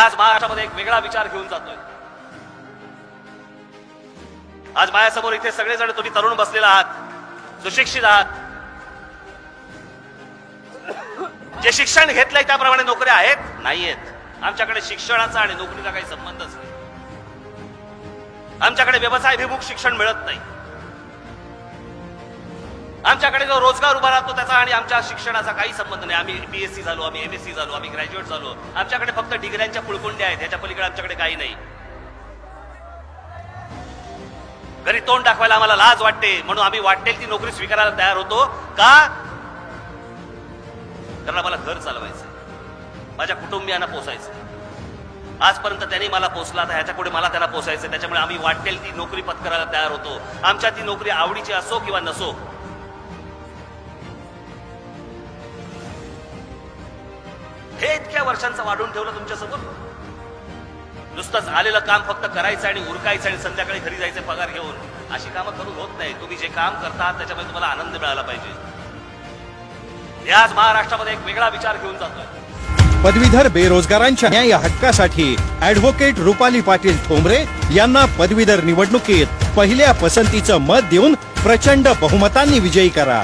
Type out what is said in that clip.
आज महाराष्ट्रामध्ये एक वेगळा विचार घेऊन जातोय. आज माझ्यासमोर इथे सगळेजण तुम्ही तरुण बसलेला आहात सुशिक्षित आहात. जे शिक्षण घेतलंय त्याप्रमाणे नोकऱ्या आहेत? नाही आहेत आमच्याकडे शिक्षणाचा आणि नोकरीचा काही संबंधच नाही. आमच्याकडे व्यवसायभिमुख शिक्षण मिळत नाही. आमच्याकडे जो रोजगार उभा राहतो त्याचा आणि आमच्या शिक्षणाचा काही संबंध नाही. आम्ही बी एस सी झालो आम्ही एम ए सी झालो आम्ही ग्रॅज्युएट झालो. आमच्याकडे फक्त डिग्र्यांच्या पुळकुंड्या आहेत याच्या पलीकडे आमच्याकडे काही नाही. घरी तोंड दाखवायला आम्हाला लाज वाटते. म्हणून आम्ही वाटेल ती नोकरी स्वीकारायला तयार होतो. का? कारण आम्हाला घर चालवायचं माझ्या कुटुंबियांना पोसायचं आजपर्यंत त्यांनी मला पोचला तर ह्याच्या पुढे मला त्याला पोसायचं त्याच्यामुळे आम्ही वाटेल ती नोकरी पत्करायला तयार होतो. आमच्या ती नोकरी आवडीची असो किंवा नसो हे इतक्या वर्षांचं वाढून ठेवलं तुमच्यासमोर? नुसतंच आलेलं काम फक्त करायचं आणि उरकायचं आणि संध्याकाळी घरी जायचं पगार घेऊन अशी कामं करून होत नाही. तुम्ही जे काम करता त्याच्यामध्ये तुम्हाला आनंद मिळाला पाहिजे. आज महाराष्ट्रामध्ये एक वेगळा विचार घेऊन जातोय. पदवीधर बेरोजगारांच्या न्याय हक्कासाठी ऍडव्होकेट रुपाली पाटील ठोंबरे यांना पदवीधर निवडणुकीत पहिल्या पसंतीचं मत देऊन प्रचंड बहुमतांनी विजयी करा.